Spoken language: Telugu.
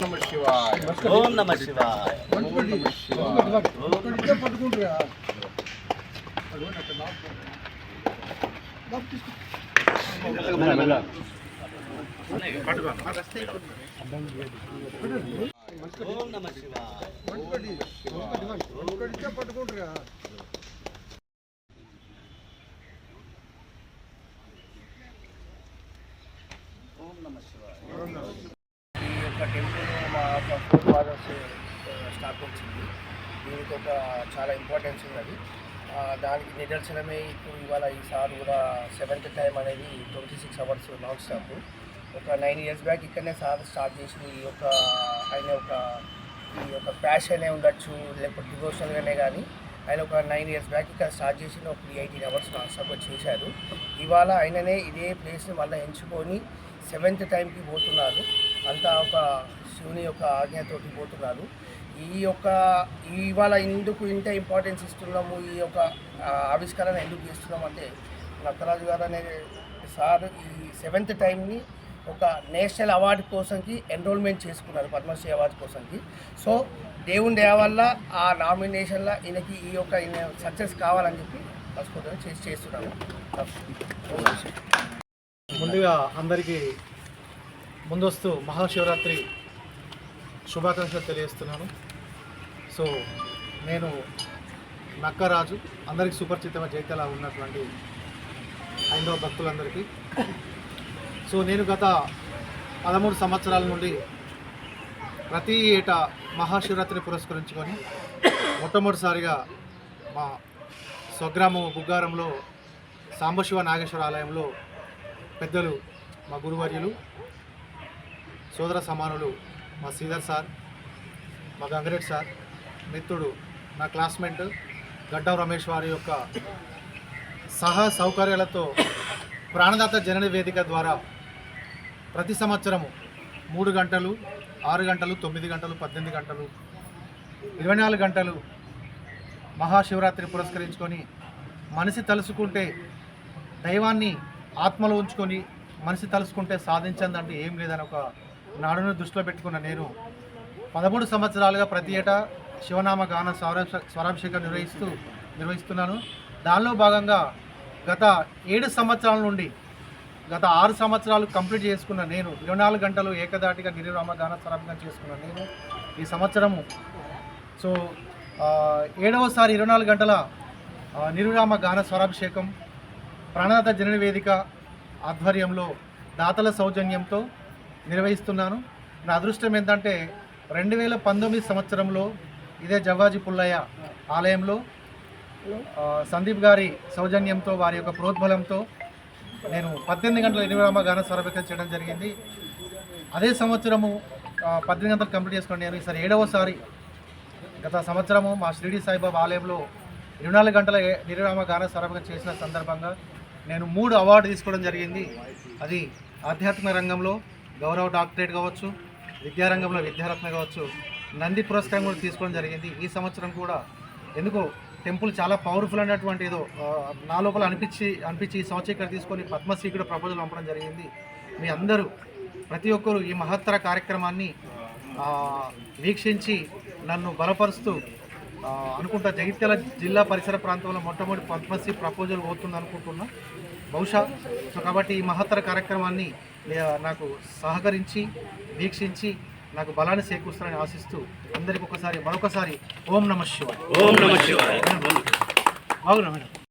నమ శివాయ. ఓం నమ శివాయ. ఓం నమ శివాయ ఈ యొక్క టెంపుల్ మా ఫోర్ ఫాదర్స్ స్టార్ట్ వచ్చింది దీనికి ఒక చాలా ఇంపార్టెన్స్ ఉన్నది ఆ, దానికి నిదర్శనమే ఇప్పుడు ఇవాళ ఈసారి కూడా సెవెంత్ టైం అనేది twenty six hours non stop ఒక నైన్ ఇయర్స్ బ్యాక్ ఇక్కడనే సార్ స్టార్ట్ చేసిన ఈ యొక్క ఆయన ఒక ఈ యొక్క ప్యాషనే ఉండొచ్చు లేకపోతే డివోషనల్గానే కానీ ఆయన ఒక నైన్ ఇయర్స్ బ్యాక్ ఇక్కడ స్టార్ట్ చేసిన ఒక ఎయిటీన్ అవర్స్ నాన్ చేశారు. ఇవాళ ఆయననే ఇదే ప్లేస్ని మళ్ళీ ఎంచుకొని సెవెంత్ టైంకి పోతున్నారు. అంతా ఒక శివుని యొక్క ఆజ్ఞతోటి పోతున్నారు. ఈ యొక్క ఇవాళ ఎందుకు ఇంత ఇంపార్టెన్స్ ఇస్తున్నాము? ఈ యొక్క ఆవిష్కరణ ఎందుకు చేస్తున్నాం అంటే నక్కరాజు గారు అనే సార్ ఈ సెవెంత్ టైంని ఒక నేషనల్ అవార్డు కోసంకి ఎన్రోల్మెంట్ చేసుకున్నారు పద్మశ్రీ అవార్డు కోసంకి. సో దేవుని దయ వల్ల ఆ నామినేషన్లో ఈయనకి ఈ యొక్క ఈయన సక్సెస్ కావాలని చెప్పి మనస్ఫూర్తిగా చేసి చేస్తున్నాము. ముందుగా అందరికీ ముందస్తు మహాశివరాత్రి శుభాకాంక్షలు తెలియజేస్తున్నాను. సో నేను నక్కరాజు అందరికీ సుపరిచితమైన జైత్యాల ఉన్నటువంటి హైందవ భక్తులందరికీ సో నేను గత పదమూడు సంవత్సరాల నుండి ప్రతి ఏటా మహాశివరాత్రిని పురస్కరించుకొని మొట్టమొదటిసారిగా మా స్వగ్రామం బుగ్గారంలో సాంబశివ నాగేశ్వర ఆలయంలో పెద్దలు మా గురువర్యులు సోదర సమానులు మా శ్రీధర్ సార్ మా గంగరెడ్డి సార్ మిత్రుడు నా క్లాస్మేట్ గడ్డం రమేష్ వారి యొక్క సహా సౌకర్యాలతో ప్రాణదాత జనని వేదిక ద్వారా ప్రతి సంవత్సరము మూడు గంటలు ఆరు గంటలు తొమ్మిది గంటలు పద్దెనిమిది గంటలు ఇరవై నాలుగు గంటలు మహాశివరాత్రి పురస్కరించుకొని మనిషి తలుసుకుంటే దైవాన్ని ఆత్మలో ఉంచుకొని మనిషి తలుసుకుంటే సాధించిందంటే ఏం లేదని ఒక నాడును దృష్టిలో పెట్టుకున్న నేను పదమూడు సంవత్సరాలుగా ప్రతి ఏటా శివనామ గాన స్వరాభ స్వరాభిషేకం నిర్వహిస్తూ నిర్వహిస్తున్నాను. దానిలో భాగంగా గత ఏడు సంవత్సరాల నుండి గత ఆరు సంవత్సరాలు కంప్లీట్ చేసుకున్న నేను ఇరవై నాలుగు గంటలు ఏకదాటిగా నిర్విరామ గాన స్వరాభిషేకం చేసుకున్న నేను ఈ సంవత్సరము. సో ఏడవసారి ఇరవై నాలుగు గంటల నిర్విరామ గాన స్వరాభిషేకం ప్రాణదాత జనన వేదిక ఆధ్వర్యంలో దాతల సౌజన్యంతో నిర్వహిస్తున్నాను. నా అదృష్టం ఏంటంటే రెండు వేల పంతొమ్మిది సంవత్సరంలో ఇదే జవ్వాజీ పుల్లయ్య ఆలయంలో సందీప్ గారి సౌజన్యంతో వారి యొక్క ప్రోద్బలంతో నేను పద్దెనిమిది గంటల నిర్విరామ గాన స్వరాభిషేకం చేయడం జరిగింది. అదే సంవత్సరము పద్దెనిమిది గంటలు కంప్లీట్ చేసుకుని నేను ఈసారి ఏడవసారి గత సంవత్సరము మా షిరిడి సాయిబాబా ఆలయంలో ఇరవై నాలుగు గంటల నిర్విరామ గాన సరఫరా చేసిన సందర్భంగా నేను మూడు అవార్డు తీసుకోవడం జరిగింది. అది ఆధ్యాత్మిక రంగంలో గౌరవ డాక్టరేట్ కావచ్చు విద్యారంగంలో విద్యారత్న కావచ్చు నంది పురస్కారం కూడా తీసుకోవడం జరిగింది. ఈ సంవత్సరం కూడా ఎందుకో టెంపుల్ చాలా పవర్ఫుల్ అనేటువంటి ఏదో నా లోపల అనిపించి అనిపించి ఈ సంవత్సరం ఇక్కడ తీసుకొని పద్మశ్రీ కూడా ప్రపోజల్ పంపడం జరిగింది. మీ అందరూ ప్రతి ఒక్కరూ ఈ మహత్తర కార్యక్రమాన్ని వీక్షించి నన్ను బలపరుస్తూ అనుకుంటా జగిత్యాల జిల్లా పరిసర ప్రాంతంలో మొట్టమొదటి పద్మశ్రీ ప్రపోజల్ పోతుంది అనుకుంటున్నా బహుశా సో కాబట్టి ఈ మహత్తర కార్యక్రమాన్ని నాకు సహకరించి వీక్షించి నాకు బలాన్ని చేకూరుస్తారని ఆశిస్తూ అందరికి ఒకసారి మరొకసారి ఓం నమ శివాయ. ఓం నమ శివాయ. మేడం?